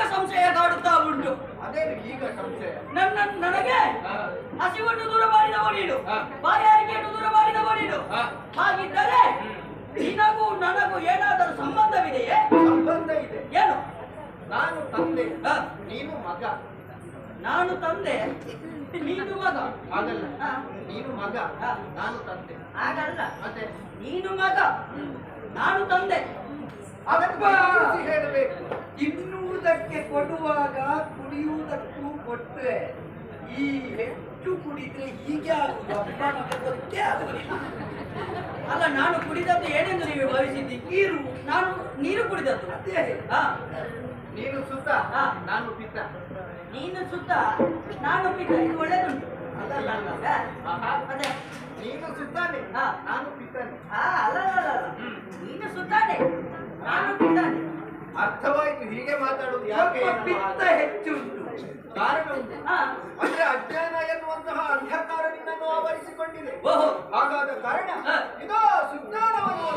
ಹ್ಮ್ ಸಂಶಯ ಕಾಡುತ್ತಾ ಉಂಟು. ಅದೇ ಈಗ ಸಂಶಯ. ನನ್ನ ನನಗೆ. ಹಸಿವನ್ನು ದೂರ ಮಾಡಿದವ ನೀನು. ಬಾಯಾರಿಕೆಯನ್ನು ದೂರ ಮಾಡಿದವ ನೀನು. ಹಾಗಿದ್ದರೆ ನಿನಗೂ ನನಗೂ ಏನಾದರೂ ಸಂಬಂಧವಿದೆಯೇ? ಸಂಬಂಧ ಇದೆ. ಏನು? ನಾನು ತಂದೆ. ನೀನು ಮಗ. ನಾನು ತಂದೆ ನೀನು ಮಗ. ಆಗಲ್ಲ ನೀನು ಮಗ. ನಾನು ತಂದೆ. ಆಗಲ್ಲ ಮತ್ತೆ? ನೀನು ಮಗ. ನಾನು ತಂದೆ. ಅದಕ್ಕೆ ಹೇಳಬೇಕು. ತಿನ್ನುವುದಕ್ಕೆ ಕೊಡುವಾಗ ಕುಡಿಯುವುದಕ್ಕೂ ಕೊಟ್ಟರೆ ಈ ಹೆಚ್ಚು ಕುಡಿದ್ರೆ ಹೀಗೆ ಆಗುದು ಅಪ್ಪ ನಮಗೆ ಗೊತ್ತೇ ಅಲ್ಲ ನಾನು ಕುಡಿದದ್ದು ಏನೆಂದು ನೀವು ಭಾವಿಸಿದ್ದಿ ನೀರು. ನಾನು ನೀರು ಕುಡಿದದ್ದು. ಅದೇ ನೀನು ಸುತ್ತ. ನಾನು ಪಿತ್ತ. ನೀನು ಸುತ್ತ. ನಾನು ಪಿತ್ತ. ಇದು ಒಳ್ಳೇದುಂಟು. ಅದಲ್ಲ. ಅದೇ. ನೀನು ಸುತ್ತಾನೆ. ನಾನು ಪಿತ್ತಾನೆ. ಹಾ ಅಲ್ಲ ಅಲ್ಲ. ನೀನು ಸುತ್ತಾನೆ. ನಾನು ಪಿತಾನೆ ಅರ್ಥವಾಯ್ತು ಹೀಗೆ ಮಾತಾಡುದು ಯಾಕೆ ಪಿತ್ತ ಹೆಚ್ಚು ಉಂಟು. ಕಾರಣ ಉಂಟು. ಅಂದ್ರೆ ಅಜ್ಞಾನ ಎನ್ನುವಂತಹ ಅಂಧಕಾರ ನಿನ್ನನ್ನು ಆವರಿಸಿಕೊಂಡಿದೆ ಓಹೋ. ಹಾಗಾದ ಕಾರಣ? ಇದೋ ಸುಜ್ಞಾನವನ್ನು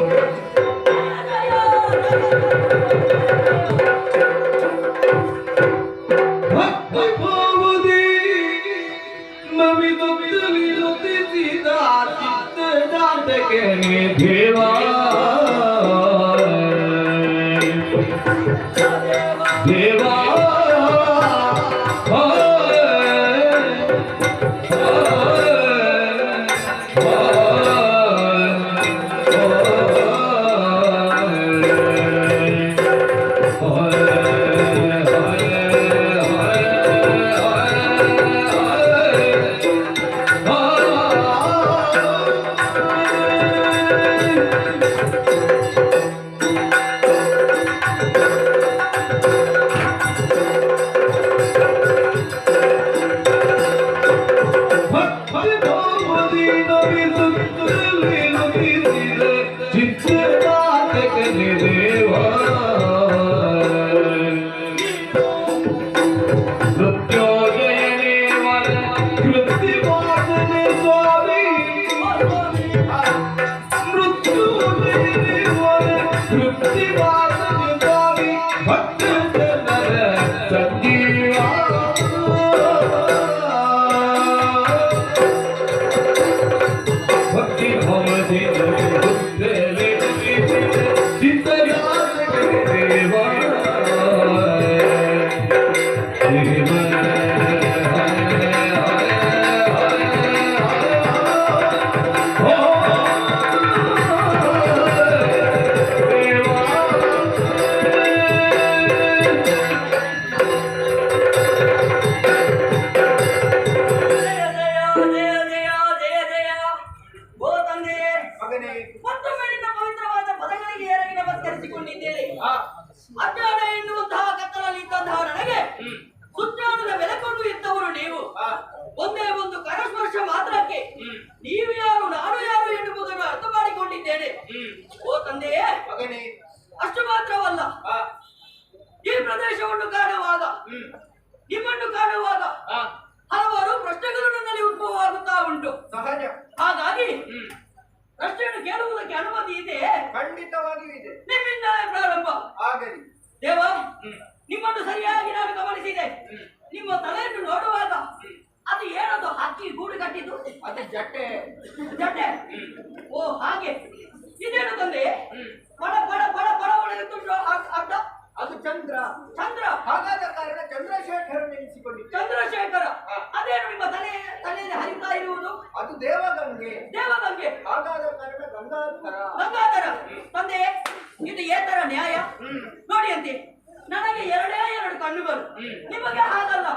Thank you. ಅಜ್ಞಾನ ಎನ್ನುವಂತಹ ಕತ್ತಲಲ್ಲಿ ಇದ್ದಂತಹ ನನಗೆ. ಸುಜ್ಞಾನದ ಬೆಳಕನ್ನು ಇದ್ದವರು ನೀವು. ಒಂದೇ ಒಂದು ಕರಸ್ಪರ್ಶ ಮಾತ್ರಕ್ಕೆ. ನೀವು ಯಾರು ನಾನು ಯಾರು ಎನ್ನುವುದನ್ನು ಅರ್ಥ ಮಾಡಿಕೊಂಡಿದ್ದೇನೆ. ಓ ತಂದೆಯೇ ಮಗನೇ. ಅಷ್ಟು ಮಾತ್ರವಲ್ಲ. ಈ ಪ್ರದೇಶವನ್ನು ಕಾಣುವಾಗ. ನಿಮ್ಮನ್ನು ಕಾಣುವಾಗ ಹಲವಾರು ಪ್ರಶ್ನೆಗಳು ನನ್ನಲ್ಲಿ ಉದ್ಭವವಾಗುತ್ತಾ ಉಂಟು. ಸಹಜ. ಹಾಗಾಗಿ ಹ್ಮ್. ಕೇಳುವುದಕ್ಕೆ ಅನುಮತಿ ಇದೆ. ಖಂಡಿತವಾಗಿಯೂ ಇದೆ. ನಿಮ್ಮಿಂದಲೇ ಪ್ರಾರಂಭ. ಆಗಲಿ ದೇವ ನಿಮ್ಮನ್ನು ಸರಿಯಾಗಿ ನಾನು ಗಮನಿಸಿದೆ. ನಿಮ್ಮ ತಲೆಯನ್ನು ನೋಡುವಾಗ ಅದು ಏನದು? ಹಕ್ಕಿ ಗೂಡು ಕಟ್ಟಿದ್ದು? ಅದು ಜಟ್ಟೆ. ಜಟ್ಟೆ. ಓ ಹಾಗೆ. ಇದೇನು ತಂದೆ? ಬಡ ಬಡ ಬಡ ಬಡ ಬಡ ಒಳಗುಂಟು ಅಡ್ಡ ಅದು ಚಂದ್ರ. ಚಂದ್ರ. ಹಾಗಾದ ಕಾರಣ ಚಂದ್ರಶೇಖರ ನೆನೆಸಿಕೊಂಡಿ ಚಂದ್ರಶೇಖರ. ಅದೇನು ನಿಮ್ಮ ತಲೆ ತಲೆಯಲ್ಲಿ ಹರಿತಾ ಇರುವುದು? ಅದು ದೇವಗಂಗೆ. ದೇವಗಂಗೆ. ಹಾಗಾದ ಕಾರಣ ಗಂಗಾಧರ. ಗಂಗಾಧರ. ತಂದೆ ಇದು ಏತರ ನ್ಯಾಯ? ಹ್ಮ್. ನೋಡಿ ಅಂತೆ ನನಗೆ ಎರಡು ಕಣ್ಣುಗಳು. ನಿಮಗೆ ಹಾಗಲ್ಲ.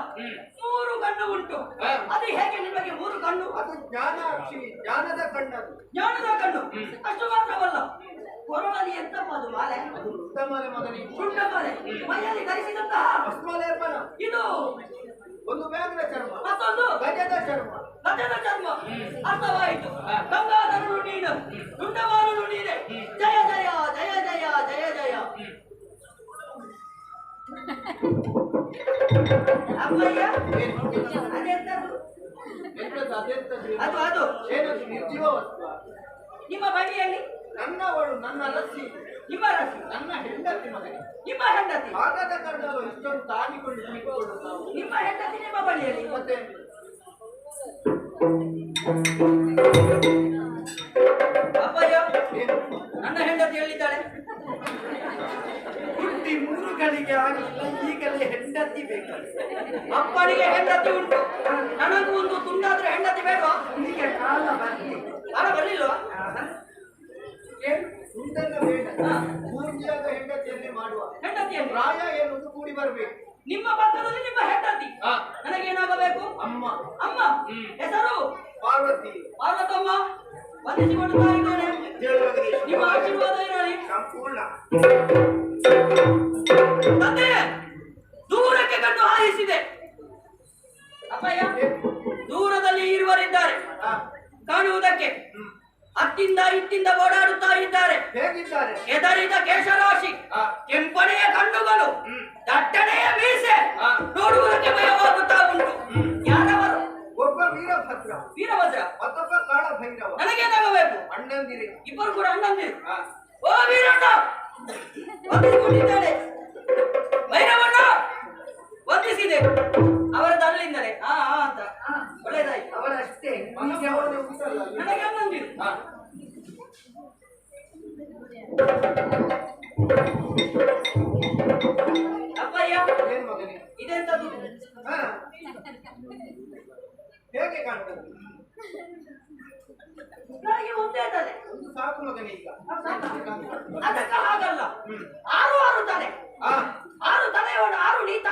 ಮೂರು ಕಣ್ಣು ಉಂಟು. ಅದು ಹೇಗೆ ನಿಮಗೆ ಮೂರು ಕಣ್ಣು? ಅದು ಜ್ಞಾನಾಕ್ಷಿ ಜ್ಞಾನದ ಕಣ್ಣು. ಜ್ಞಾನದ ಕಣ್ಣು. ಅಷ್ಟು ಮಾತ್ರವಲ್ಲ. ಕೊರಳಲ್ಲಿ ಎಂತ ಅದು ಮಾಲೆ ಶುಂಠ ಮಾಲೆ. ಮೈಯಲ್ಲಿ ಧರಿಸಿದಂತಹ? ಇದು ಒಂದು ವ್ಯಾಘ್ರ ಚರ್ಮ. ಮತ್ತೊಂದು? ಗಜದ ಚರ್ಮ. ಗಜದ ಚರ್ಮ. ಅರ್ಥವಾಯಿತು. ಗಂಗಾಧರನು ನೀನು. ನೀನೆ ಅದು ಅದು ಏನದು ನಿರ್ಜೀವ ವಸ್ತು ನಿಮ್ಮ ಬಳಿಯಲ್ಲಿ ನನ್ನವಳು ನನ್ನ ಲಸ್ಸಿ. ನಿಮ್ಮ ರಸಿ ನನ್ನ ಹೆಂಡತಿ ಮನೆಗೆ ನಿಮ್ಮ ಹೆಂಡತಿ. ಆಗದ ಕಾರಣವು ಇಷ್ಟೊಂದು ಕುಳಿತುಕೊಳ್ಳೋದು ನಿಮ್ಮ ಹೆಂಡತಿ ನಿಮ್ಮ ಬಳಿಯಲ್ಲಿ ಮತ್ತೆ? ಅಪ್ಪಯ್ಯ ಏನು ನನ್ನ ಹೆಂಡತಿ ಹೇಳಿದ್ದಾಳೆ ಮೂರು ಆಗಲಿಲ್ಲ ಈಗಲೇ ಹೆಂಡತಿ ಬೇಕು. ಅಪ್ಪನಿಗೆ ಹೆಂಡತಿ ಉಂಟು. ನನಗೂ ಒಂದು ತುಂಡಾದ್ರೆ ಹೆಂಡತಿ ಬೇಕು? ಈಗ ಕಾಲ ಬರ್ಲಿ ಕಾಲ ಬರ್ಲಿಲ್ವಾ? ಏನು? ತುಂಡನ್ನ ಬೇಡ. ಪೂರ್ತಿಯಾದ ಹೆಂಡತಿಯನ್ನೇ ಮಾಡುವ. ಹೆಂಡತಿಯನ್ನು? ಪ್ರಾಯ ಎನ್ನುವುದು ಕೂಡಿ ಬರಬೇಕು. ನಿಮ್ಮ ಪಕ್ಕದಲ್ಲಿ ನಿಮ್ಮ ಹೆಂಡತಿ. ನನಗೇನಾಗಬೇಕು? ಅಮ್ಮ. ಅಮ್ಮ. ಹೆಸರು? ಪಾರ್ವತಿ. ಪಾರ್ವತಮ್ಮ. ವಂದಿಸಿಕೊಂಡು ನಿಮ್ಮ ಆಶೀರ್ವಾದ ಇರಲಿ ಸಂಪೂರ್ಣ. ತಂದೆ ದೂರಕ್ಕೆ ಕಂಡು ಹಾಯಿಸಿದೆ. ಅಪ್ಪಯ್ಯ ದೂರದಲ್ಲಿ ಇರುವರಿದ್ದಾರೆ. ಕಾಣುವುದಕ್ಕೆ. ಅತ್ತಿಂದ ಇತ್ತಿಂದ ಓಡಾಡುತ್ತಾ ಇದ್ದಾರೆ. ಎದರಿದ ಕೇಶರಾಶಿ. ಕೆಂಪನೆಯ ಕಣ್ಣುಗಳು ಹ್ಮ್. ದಟ್ಟನೆಯ ಮೀಸೆ. ನೋಡುವುದಕ್ಕೆ ಭಯವಾಗುತ್ತಾ ಉಂಟು. ಯಾರವರು? ಒಬ್ಬ ವೀರಭದ್ರ. ವೀರಭದ್ರ. ಮತ್ತೊಬ್ಬ ಕಾಳ ಭೈರವ ನನಗೇನಾಗಬೇಕು? ಅಣ್ಣಂದಿರಿ. ಇಬ್ಬರು ಕೂಡ ಅಣ್ಣಂದಿರು. ಓ ವೀರಣ್ಣ! ವಂದಿಸಿಕೊಂಡಿದ್ದಾಳೆ ವಂದಿಸಿದೆ ಅವರ ತರಲಿಂದಲೇ ಹಾ ಹಾ ಅಂತ. ಒಳ್ಳೇದಾಯ್ತು. ಅವರಷ್ಟೇ ನನಗೆ ಹಾ. ಅಪ್ಪಯ್ಯ ಏನ್ ಮಗನೇ? ಇದೆಂತದ್ದು ಹಾ. ಹೇಗೆ ಕಾಣ್ತದೆ? ನನಗೆ ಒಂದೇ ತಲೆ. ಒಂದು ಸಾಕು ಮಗನೇ ಈಗ. ಅದಕ್ಕೆ ಹಾಗಲ್ಲ. ಆರು ಆರು ತಲೆ. ಹಾ. ಆರು ತಾನೆ ಆರು ನೀತ.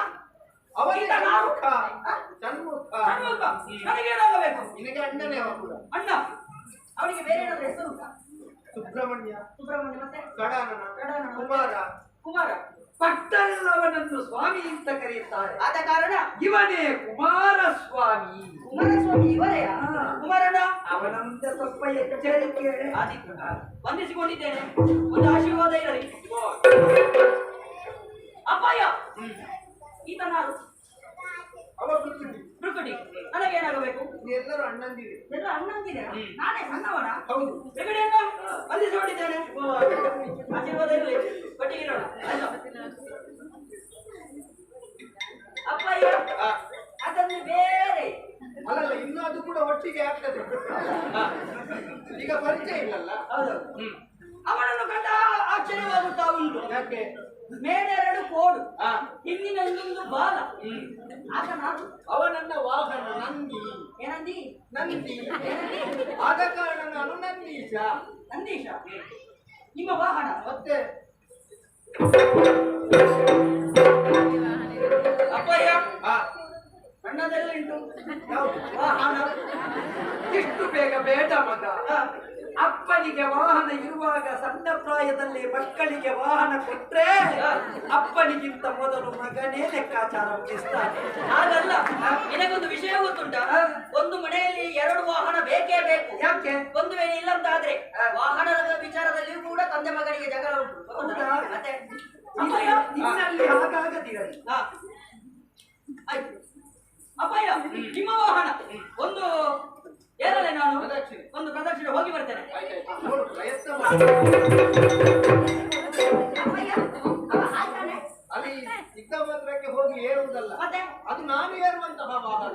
ಅವನಿಗೆ ಈತ ನಾರು. ಮುಖ ಸನ್ಮುಖ ಸಣ್ಮುಖ. ನನಗೇನಾಗಬೇಕು ನಿನಗೆ ಅಣ್ಣನೇ ಕೂಡ ಅಣ್ಣ. ಅವನಿಗೆ ಬೇರೆ ಏನಾದ್ರೂ ಹೆಸರು ಉಂಟಾ? ಸುಬ್ರಹ್ಮಣ್ಯ. ಸುಬ್ರಹ್ಮಣ್ಯ ಮತ್ತೆ? ಕಡಾನನ ಕಡಾನನ. ಕುಮಾರ. ಕುಮಾರ. ಪಟ್ಟಣವನನ್ನು ಸ್ವಾಮಿ ಅಂತ ಕರೆಯುತ್ತಾರೆ. ಆದ ಕಾರಣ? ಇವನೇ ಕುಮಾರಸ್ವಾಮಿ. ಕುಮಾರಸ್ವಾಮಿ ಇವರೇ? ಕುಮಾರನ ಅವನಂದ ಸ್ವಲ್ಪ ಎಚ್ಚರಿಕೆ. ಆದಿತ್ಯ. ವಂದಿಸಿಕೊಂಡಿದ್ದೇನೆ. ಒಂದು ಆಶೀರ್ವಾದ ಇರಲಿ. ಅಪ್ಪಯ್ಯ. ಈತ ನಾನು ಮೃಕುಟಿ ನನಗೇನಾಗಬೇಕು ಎಲ್ಲರೂ ಅಣ್ಣಂದಿರಿ. ಎಲ್ಲರೂ ಅಣ್ಣಂದಿರ? ನಾನೇ ಸಣ್ಣವನ? ಹೌದು. ಮೃಗಡಿಯನ್ನ ವಂದಿಸಿಕೊಂಡಿದ್ದೇನೆ ಆಶೀರ್ವಾದ ಇರಲಿ. ಒಟ್ಟಿಗಿರೋಣ ಇರೋಣ. ಅಪ್ಪಯ್ಯ ಅದನ್ನು ಬೇರೆ. ಅಲ್ಲಲ್ಲ ಇನ್ನು ಅದು ಕೂಡ ಒಟ್ಟಿಗೆ ಆಗ್ತದೆ. ಈಗ ಪರಿಚಯ ಇಲ್ಲಲ್ಲ? ಹೌದು. ಅವನನ್ನು ಕಂಡ ಆಶ್ಚರ್ಯವಾಗುತ್ತಾ ಉಂಟು. ಯಾಕೆ? ಮೇಲೆರಡು ಕೋಡು. ಹಿಂದಿನ ಇನ್ನೊಂದು ಬಾಲ. ಆಗ ನಾನು. ಅವ ನನ್ನ ವಾಹನ ನಂದಿ. ಏನಂದಿ ನಂದಿ? ಆದ ಕಾರಣ ನಾನು ನಂದೀಶ. ನಂದೀಶ. ನಿಮ್ಮ ವಾಹನ? ಮತ್ತೆ? ಅಪ್ಪಯ್ಯ? ಸಣ್ಣದೆಲ್ಲ ಉಂಟು? ವಾಹನ. ಇಷ್ಟು ಬೇಗ ಬೇಡ ಮಗ. ಅಪ್ಪನಿಗೆ ವಾಹನ ಇರುವಾಗ ಸಣ್ಣ ಪ್ರಾಯದಲ್ಲಿ ಮಕ್ಕಳಿಗೆ ವಾಹನ ಕೊಟ್ರೆ ಅಪ್ಪನಿಗಿಂತ ಮೊದಲು ಮಗನೇ ಲೆಕ್ಕಾಚಾರ ಮುಗಿಸ್ತಾನೆ ಹಾಗಲ್ಲ ನಿನಗೊಂದು ವಿಷಯ ಗೊತ್ತುಂಟ? ಒಂದು ಮನೆಯಲ್ಲಿ ಎರಡು ವಾಹನ ಬೇಕೇ ಬೇಕು. ಯಾಕೆ? ಒಂದು ವೇಳೆ ಇಲ್ಲಂತಾದ್ರೆ ವಾಹನದ ವಿಚಾರದಲ್ಲಿಯೂ ಕೂಡ ತಂದೆ ಮಗನಿಗೆ ಜಗಳ ಉಂಟು? ಮತ್ತೆ ಇನ್ನಲ್ಲಿ ಹಾಗಾಗದಿರಲಿ. ಆಯ್ತು. ಅಪ್ಪಯ್ಯ ನಿಮ್ಮ ವಾಹನ ಒಂದು ಏರಲೆ ನಾನು? ಪ್ರದಕ್ಷಿಣೆ. ಒಂದು ಪ್ರದಕ್ಷಿಣೆ ಹೋಗಿ ಬರ್ತೇನೆ. ಅಲ್ಲಿ ಇದ್ದ ಮಾತ್ರಕ್ಕೆ ಹೋಗಿ ಏರುವುದಲ್ಲ ಅದು ನಾನು ಏರುವಂತಹ ವಾಹನ.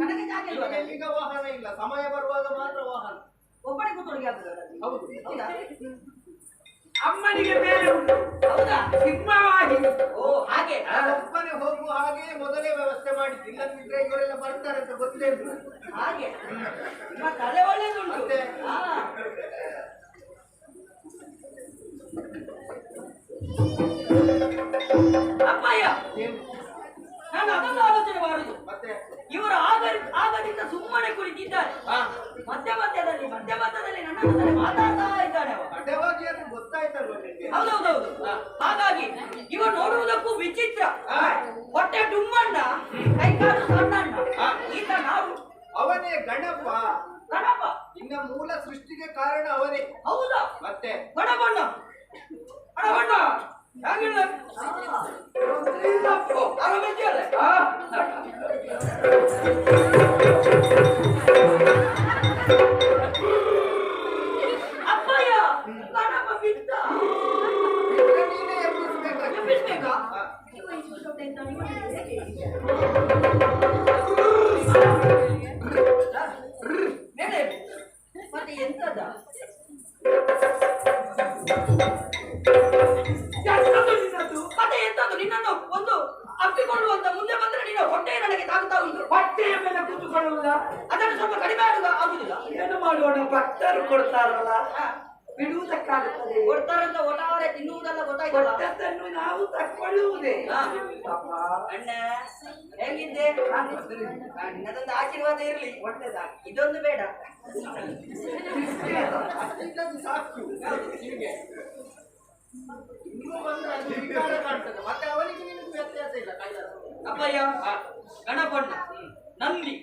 ನನಗೆ ಜಾಗ ಇಲ್ವಾ ಈಗ ವಾಹನ ಇಲ್ಲ. ಸಮಯ ಬರುವಾಗ ಮಾತ್ರ ವಾಹನ. ಒಬ್ಬನೇ ಕೂತ್ಕೊಳ್ಳಿ ಹೌದು? ಹೌದಾ? ಅಮ್ಮನಿಗೆ ಮೇಲೆ ಉಂಟು. ಹೌದಾ? ಸಿಂಹವಾಗಿ. ಓ ಹಾಗೆ. ಅಪ್ಪನೆ ಹೋಗುವ ಹಾಗೆ ಮೊದಲೇ ವ್ಯವಸ್ಥೆ ಮಾಡಿದ್ದು ಇಲ್ಲದಿದ್ರೆ ಇವರೆಲ್ಲ ಬರ್ತಾರೆ ಅಂತ ಗೊತ್ತೇ ಇಲ್ಲ. ಹಾಗೆ. ನಿಮ್ಮ ತಲೆ ಒಳ್ಳೇದುಂಟು. Thank ಹಾ. ಹೌದೌದೌದು. ಹಾಗಾಗಿ ಇವ ನೋಡುವುದಕ್ಕೂ ವಿಚಿತ್ರ. ಹೊಟ್ಟೆ ಡುಮ್ಮಣ್ಣ ಕೈಕಾಲು ಸಣ್ಣಣ್ಣ. ಈತ ನಾವು ಅವನೇ ಗಣಪ. ಗಣಪ. ಇನ್ನ ಮೂಲ ಸೃಷ್ಟಿಗೆ ಕಾರಣ ಅವನೇ. ಹೌದಾ. ಮತ್ತೆ? ಬಡಬಣ್ಣ ಬಡಬಣ್ಣ ಹೇಗಿಲ್ಲ ಆರಾಮಿದ್ಯಲ್ಲ ಅಪ್ಪಯ್ಯ ತಾಗುತ್ತಾ ಅದನ್ನ ಮೇಲೆ ಕೂತುಕೊಳ್ಳುವುದ ಅದನ್ನು ಸ್ವಲ್ಪ ಕಡಿಮೆ ಆಗುದ ಆಗುದಿಲ್ಲ ಏನು ಮಾಡೋಣ ಭಕ್ತರು ಕೊಡ್ತಾರಲ್ಲ. ಬಿಡುವುದಕ್ಕಾಗುತ್ತದೆ. ಕೊಡ್ತಾರಂತ ಒಟ್ಟಾರೆ ತಿನ್ನುವುದೆಲ್ಲ ಗೊತ್ತಾಯ್ತಲ್ಲ. ಕೊಟ್ಟದ್ದನ್ನು ನಾವು ತಕ್ಕೊಳ್ಳುವುದೇ ಅಣ್ಣ ಹೇಗಿದ್ದೆ? ಅಣ್ಣದೊಂದು ಆಶೀರ್ವಾದ ಇರಲಿ. ಒಳ್ಳೆದಾಗ್ಲಿ. ಇದೊಂದು ಬೇಡ. ಸಾಕು. ಮತ್ತೆ ಅವನಿಗೆ ನಿನಗೆ ವ್ಯತ್ಯಾಸ ಇಲ್ಲ ಅಪ್ಪಯ್ಯ ಗಣಪಣ್ಣ ನಂದಿ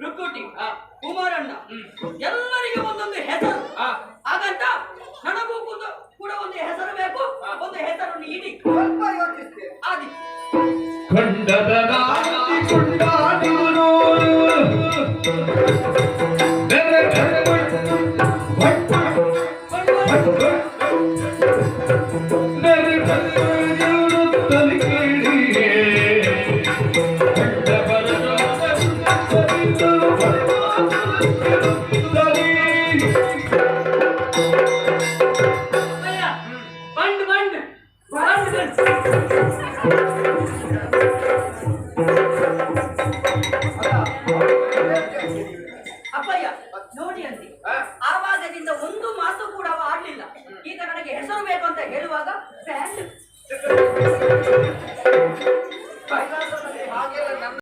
ರುಕ್ಕುಟಿ ಕುಮಾರಣ್ಣ ಎಲ್ಲರಿಗೂ ಒಂದೊಂದು ಹೆಸರು ಹಾಗಂತ ನನಗೂ ಕೂಡ ಕೂಡ ಒಂದು ಹೆಸರು ಬೇಕು ಒಂದು ಹೆಸರನ್ನು ಇಡಿ ಸ್ವಲ್ಪ ಯೋಚಿಸ್ತೇನೆ ಆದಿ